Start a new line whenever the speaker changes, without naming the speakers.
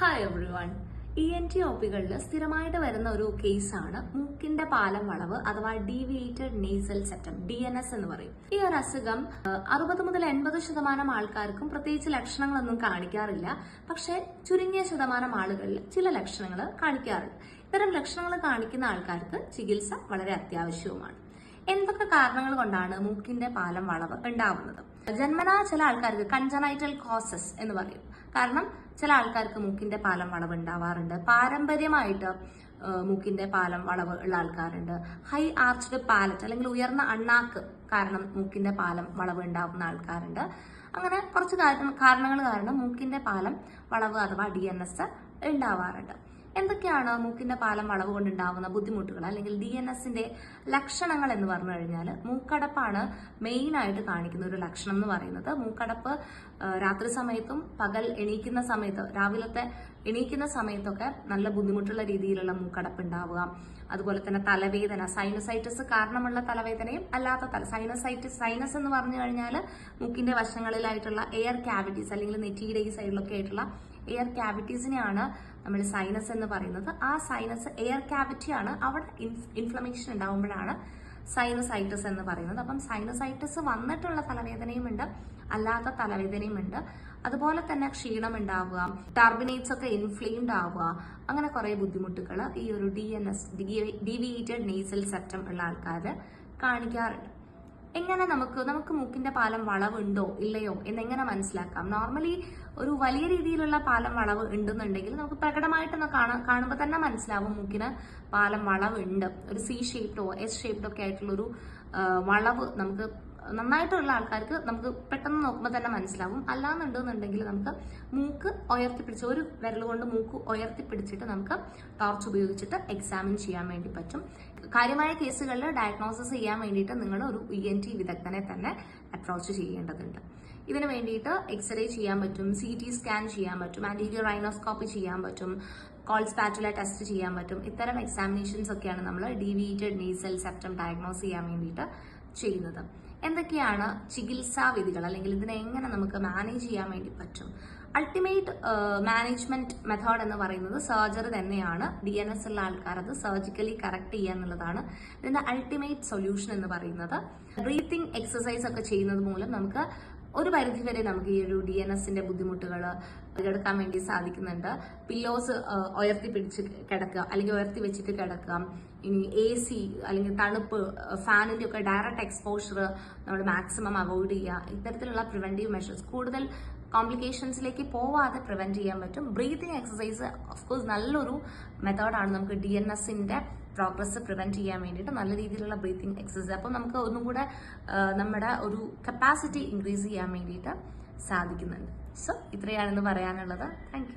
Hi everyone E N T O പികളിൽ സ്ഥിരമായിട്ട് വരുന്ന ഒരു കേസാണ് മൂക്കിന്റെ പാലം വളവ് അഥവാ deviated nasal septum D N S എന്ന് പറയും. ഈ ഒരു അസുഖം അറുപത് മുതൽ എൺപത് ശതമാനം ആൾക്കാർക്കും പ്രത്യേകിച്ച് ലക്ഷണങ്ങളൊന്നും കാണിക്കാറില്ല. പക്ഷെ ചുരുങ്ങിയ ശതമാനം ആളുകളിൽ ചില ലക്ഷണങ്ങൾ കാണിക്കാറുണ്ട്. ഇത്തരം ലക്ഷണങ്ങൾ കാണിക്കുന്ന ആൾക്കാർക്ക് ചികിത്സ വളരെ അത്യാവശ്യവുമാണ്. എന്തൊക്കെ കാരണങ്ങൾ കൊണ്ടാണ് മൂക്കിന്റെ പാലം വളവ് ഉണ്ടാവുന്നത്? ജന്മനാ ചില ആൾക്കാർക്ക് കൺജനൈറ്റൽ കോസസ് എന്ന് പറയും. കാരണം ചില ആൾക്കാർക്ക് മൂക്കിന്റെ പാലം വളവ് ഉണ്ടാവാറുണ്ട് പാരമ്പര്യമായിട്ട് മൂക്കിന്റെ പാലം വളവ് ഉള്ള ആൾക്കാരുണ്ട്. ഹൈ ആർച്ച്ഡ് പാലറ്റ് അല്ലെങ്കിൽ ഉയർന്ന അണ്ണാക്ക് കാരണം മൂക്കിന്റെ പാലം വളവ് ഉണ്ടാവുന്ന ആൾക്കാരുണ്ട്. അങ്ങനെ കുറച്ച് കാരണങ്ങൾ കാരണം മൂക്കിന്റെ പാലം വളവ് അഥവാ ഡി ഉണ്ടാവാറുണ്ട്. എന്തൊക്കെയാണ് മൂക്കിന്റെ പാലം വളവ് കൊണ്ടുണ്ടാവുന്ന ബുദ്ധിമുട്ടുകൾ? അല്ലെങ്കിൽ ഡി എൻ എസിന്റെ ലക്ഷണങ്ങൾ എന്ന് പറഞ്ഞു കഴിഞ്ഞാൽ മൂക്കടപ്പാണ് മെയിൻ ആയിട്ട് കാണിക്കുന്ന ഒരു ലക്ഷണം എന്ന് പറയുന്നത്. മൂക്കടപ്പ് രാത്രി സമയത്തും പകൽ എണീക്കുന്ന സമയത്ത് രാവിലത്തെ എണീക്കുന്ന സമയത്തൊക്കെ നല്ല ബുദ്ധിമുട്ടുള്ള രീതിയിലുള്ള മൂക്കടപ്പ് ഉണ്ടാവുക അതുപോലെ തന്നെ തലവേദന സൈനസൈറ്റിസ് കാരണമുള്ള തലവേദനയും അല്ലാത്ത തല സൈനസൈറ്റിസ് സൈനസ് എന്ന് പറഞ്ഞു കഴിഞ്ഞാൽ മൂക്കിന്റെ വശങ്ങളിലായിട്ടുള്ള എയർ ക്യാവിറ്റീസ് അല്ലെങ്കിൽ നെറ്റിയുടെ ഈ സൈഡിലൊക്കെ ആയിട്ടുള്ള എയർ ക്യാവിറ്റീസിനെയാണ് നമ്മൾ സൈനസ് എന്ന് പറയുന്നത്. ആ സൈനസ് എയർ ക്യാവിറ്റി ആണ് അവിടെ ഇൻഫ്ലമേഷൻ ഉണ്ടാവുമ്പോഴാണ് സൈനസൈറ്റിസ് എന്ന് പറയുന്നത്. അപ്പം സൈനസൈറ്റിസ് വന്നിട്ടുള്ള തലവേദനയും ഉണ്ട് അല്ലാത്ത തലവേദനയും ഉണ്ട് അതുപോലെ തന്നെ ക്ഷീണം ഉണ്ടാവുക ടർബിനേറ്റ്സ് ഒക്കെ ഇൻഫ്ലെയിംഡ് ആവുക അങ്ങനെ കുറേ ബുദ്ധിമുട്ടുകൾ ഈ ഒരു D N S deviated nasal septum ഉള്ള ആൾക്കാർ കാണിക്കാറുണ്ട്. എങ്ങനെ നമുക്ക് നമുക്ക് മൂക്കിന്റെ പാലം വളവുണ്ടോ ഇല്ലയോ എന്നെങ്ങനെ മനസ്സിലാക്കാം? നോർമലി ഒരു വലിയ രീതിയിലുള്ള പാലം വളവ് ഉണ്ടെന്നുണ്ടെങ്കിൽ നമുക്ക് പ്രകടമായിട്ടൊന്ന് കാണാ കാണുമ്പോൾ തന്നെ മനസ്സിലാവും മൂക്കിന് പാലം വളവ് ഉണ്ട് ഒരു സി ഷേപ്ഡോ എസ് ഷേപ്ഡോ ഒക്കെ ആയിട്ടുള്ളൊരു വളവ് നമുക്ക് നന്നായിട്ടുള്ള ആൾക്കാർക്ക് നമുക്ക് പെട്ടെന്ന് നോക്കുമ്പോൾ തന്നെ മനസ്സിലാവും. അല്ലാന്നുണ്ടെന്നുണ്ടെങ്കിൽ നമുക്ക് മൂക്ക് ഉയർത്തിപ്പിടിച്ച് ഒരു വിരൽ കൊണ്ട് മൂക്ക് ഉയർത്തിപ്പിടിച്ചിട്ട് നമുക്ക് ടോർച്ച് ഉപയോഗിച്ചിട്ട് എക്സാമിൻ ചെയ്യാൻ വേണ്ടി പറ്റും. കാര്യമായ കേസുകളിൽ ഡയഗ്നോസിസ് ചെയ്യാൻ വേണ്ടിയിട്ട് നിങ്ങൾ ഒരു ഇ എൻ ടി വിദഗ്ധനെ തന്നെ അപ്രോച്ച് ചെയ്യേണ്ടതുണ്ട്. ഇതിന് വേണ്ടിയിട്ട് എക്സ്റേ ചെയ്യാൻ പറ്റും സി ടി സ്കാൻ ചെയ്യാൻ പറ്റും ആന്റീരിയർ റൈനോസ്കോപ്പി ചെയ്യാൻ പറ്റും കോൾസ് സ്പാറ്റുല ടെസ്റ്റ് ചെയ്യാൻ പറ്റും. ഇത്തരം എക്സാമിനേഷൻസ് ഒക്കെയാണ് നമ്മൾ ഡീവിയേറ്റഡ് നീസൽ സെപ്റ്റം ഡയഗ്നോസ് ചെയ്യാൻ വേണ്ടിയിട്ട് ചെയ്യുന്നത്. എന്തൊക്കെയാണ് ചികിത്സാ വിധികൾ? അല്ലെങ്കിൽ ഇതിനെ എങ്ങനെ നമുക്ക് മാനേജ് ചെയ്യാൻ വേണ്ടി പറ്റും? അൾട്ടിമേറ്റ് മാനേജ്മെന്റ് മെത്തേഡ് എന്ന് പറയുന്നത് സർജറി തന്നെയാണ്. ഡി എൻ എസ് ഉള്ള ആൾക്കാർ അത് സർജിക്കലി കറക്റ്റ് ചെയ്യുക എന്നുള്ളതാണ് ഇതിന്റെ അൾട്ടിമേറ്റ് സൊല്യൂഷൻ എന്ന് പറയുന്നത്. ബ്രീത്തിങ് എക്സസൈസ് ഒക്കെ ചെയ്യുന്നത് മൂലം നമുക്ക് ഒരു പരിധി വരെ നമുക്ക് ഈ ഒരു ഡി എൻ എസിന്റെ ബുദ്ധിമുട്ടുകൾ കിടക്കാൻ വേണ്ടി സാധിക്കുന്നുണ്ട്. പില്ലോസ് ഉയർത്തി പിടിച്ച് കിടക്കുക അല്ലെങ്കിൽ ഉയർത്തി വെച്ചിട്ട് കിടക്കുക. ഇനി എ സി അല്ലെങ്കിൽ തണുപ്പ് ഫാനിന്റെ ഒക്കെ ഡയറക്റ്റ് എക്സ്പോഷർ നമ്മൾ മാക്സിമം അവോയ്ഡ് ചെയ്യുക. ഇത്തരത്തിലുള്ള പ്രിവെന്റീവ് മെഷേഴ്സ്. കൂടുതൽ കോംപ്ലിക്കേഷൻസിലേക്ക് പോവാതെ പ്രിവെന്റ് ചെയ്യാൻ പറ്റും. ബ്രീതിങ് എക്സസൈസ് ഓഫ്കോഴ്സ് നല്ലൊരു മെത്തേഡാണ് നമുക്ക് ഡി എൻ എസിന്റെ പ്രോഗ്രസ് പ്രിവെന്റ് ചെയ്യാൻ വേണ്ടിയിട്ട് നല്ല രീതിയിലുള്ള ബ്രീത്തിങ് എക്സസൈസ് അപ്പോൾ നമുക്ക് ഒന്നും കൂടെ നമ്മുടെ ഒരു കപ്പാസിറ്റി ഇൻക്രീസ് ചെയ്യാൻ വേണ്ടിയിട്ട് സാധിക്കുന്നുണ്ട്. സോ ഇത്രയാണെന്ന് പറയാനുള്ളത്. താങ്ക്